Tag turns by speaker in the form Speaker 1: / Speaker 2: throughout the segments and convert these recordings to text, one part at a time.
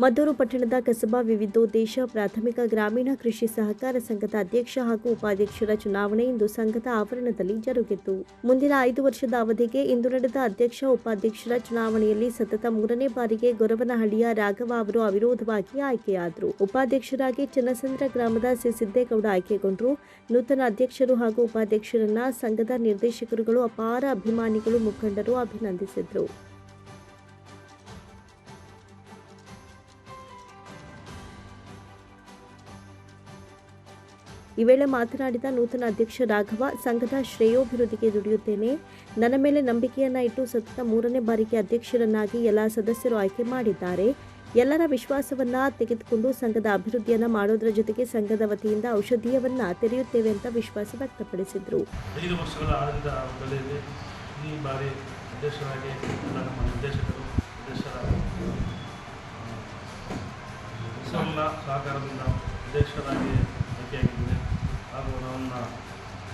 Speaker 1: ಮದ್ದೂರು ಪಟ್ಟಣದ ಕಸಬಾ ವಿವಿಧೋದ್ದೇಶ ಪ್ರಾಥಮಿಕ ಗ್ರಾಮೀಣ ಕೃಷಿ ಸಹಕಾರ ಸಂಘದ ಅಧ್ಯಕ್ಷ ಹಾಗೂ ಉಪಾಧ್ಯಕ್ಷರ ಚುನಾವಣೆ ಇಂದು ಸಂಘದ ಆವರಣದಲ್ಲಿ ಜರುಗಿತು. ಮುಂದಿನ ಐದು ವರ್ಷದ ಅವಧಿಗೆ ಇಂದು ನಡೆದ ಅಧ್ಯಕ್ಷ ಉಪಾಧ್ಯಕ್ಷರ ಚುನಾವಣೆಯಲ್ಲಿ ಸತತ ಮೂರನೇ ಬಾರಿಗೆ ಗೊರವನಹಳ್ಳಿಯ ರಾಘವ ಅವರು ಅವಿರೋಧವಾಗಿ ಆಯ್ಕೆಯಾದರು. ಉಪಾಧ್ಯಕ್ಷರಾಗಿ ಚನ್ನಸಂದ್ರ ಗ್ರಾಮದ ಸಿ. ಸಿದ್ದೇಗೌಡ ಆಯ್ಕೆಗೊಂಡರು. ನೂತನ ಅಧ್ಯಕ್ಷರು ಹಾಗೂ ಉಪಾಧ್ಯಕ್ಷರನ್ನ ಸಂಘದ ನಿರ್ದೇಶಕರುಗಳು ಅಪಾರ ಅಭಿಮಾನಿಗಳು ಮುಖಂಡರು ಅಭಿನಂದಿಸಿದರು. ಈ ವೇಳೆ ಮಾತನಾಡಿದ ನೂತನ ಅಧ್ಯಕ್ಷ ರಾಘವ, ಸಂಘದ ಶ್ರೇಯೋಭಿವೃದ್ಧಿಗೆ ದುಡಿಯುತ್ತೇನೆ. ನನ್ನ ಮೇಲೆ ನಂಬಿಕೆಯನ್ನ ಇಟ್ಟು ಸತತ ಮೂರನೇ ಬಾರಿಗೆ ಅಧ್ಯಕ್ಷರನ್ನಾಗಿ ಎಲ್ಲ ಸದಸ್ಯರು ಆಯ್ಕೆ ಮಾಡಿದ್ದಾರೆ. ಎಲ್ಲರ ವಿಶ್ವಾಸವನ್ನ ತೆಗೆದುಕೊಂಡು ಸಂಘದ ಅಭಿವೃದ್ಧಿಯನ್ನ ಮಾಡೋದರ ಜೊತೆಗೆ ಸಂಘದ ವತಿಯಿಂದ ಔಷಧೀಯವನ್ನ ತೆರೆಯುತ್ತೇವೆ ಅಂತ ವಿಶ್ವಾಸ ವ್ಯಕ್ತಪಡಿಸಿದ್ರು.
Speaker 2: ಅಧ್ಯಕ್ಷರಾಗಿ ಹಾಗೂ ನನ್ನ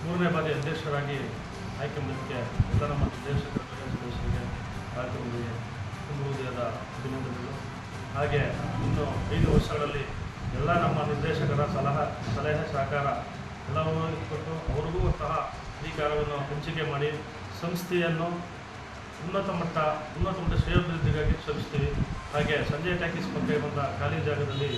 Speaker 2: ಮೂರನೇ ಬಾರಿ ಅಧ್ಯಕ್ಷರಾಗಿ ಆಯ್ಕೆ ಮಾಡಲಿಕ್ಕೆ ಎಲ್ಲ ನಮ್ಮ ನಿರ್ದೇಶಕರ ಸದಸ್ಯರಿಗೆ ಕಾರ್ಯಕ್ರಮಗಳಿಗೆ ತುಂಬ ಹೃದಯದ ಅಭಿನಂದನೆಗಳು. ಹಾಗೆ ಇನ್ನು ಐದು ವರ್ಷಗಳಲ್ಲಿ ಎಲ್ಲ ನಮ್ಮ ನಿರ್ದೇಶಕರ ಸಲಹಾ, ಸಲಹೆ ಸಹಕಾರ ಎಲ್ಲವನ್ನು ಕೊಟ್ಟು ಅವ್ರಿಗೂ ಸಹ ಅಧಿಕಾರವನ್ನು ಹಂಚಿಕೆ ಮಾಡಿ ಸಂಸ್ಥೆಯನ್ನು ಉನ್ನತ ಮಟ್ಟ ಉನ್ನತ ಮಟ್ಟ ಶ್ರೇಯೋಭಿವೃದ್ಧಿಗಾಗಿ ಶ್ರಮಿಸ್ತೀವಿ. ಹಾಗೆ ಸಂಜಯ್ ಟ್ಯಾಕಿಸ್ ಪಕ್ಕ ಬಂದ ಖಾಲಿ ಜಾಗದಲ್ಲಿ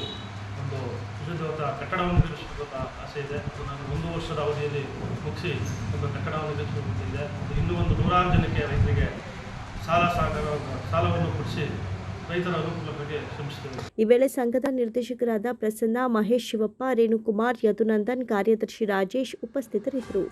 Speaker 2: ಒಂದು ವಿಶುದ್ಧವಾದ ಕಟ್ಟಡವನ್ನು ನಿರ್ಮಿಸಬೇಕಂತ ಆಸೆ ಇದೆ. ಅದು ನಾನು ಒಂದು ವರ್ಷದ ಅವಧಿಯಲ್ಲಿ ಮುಗಿಸಿ ಒಂದು ಕಟ್ಟಡವನ್ನು ನಿರ್ಮಿಸಬೇಕಿದೆ ಇನ್ನೂ ಒಂದು ನೂರಾರು ಜನಕ್ಕೆ ರೈತರಿಗೆ ಸಾಲ ಸಾಗರ, ಸಾಲವನ್ನು ಕೊಡಿಸಿ
Speaker 1: ಈ ವೇಳೆ ಸಂಘದ ನಿರ್ದೇಶಕರಾದ ಪ್ರಸನ್ನ ಮಹೇಶ್ ಶಿವಪ್ಪ, ರೇಣುಕುಮಾರ್ ಯದುನಂದನ್, ಕಾರ್ಯದರ್ಶಿ ರಾಜೇಶ್ ಉಪಸ್ಥಿತರಿದ್ದರು.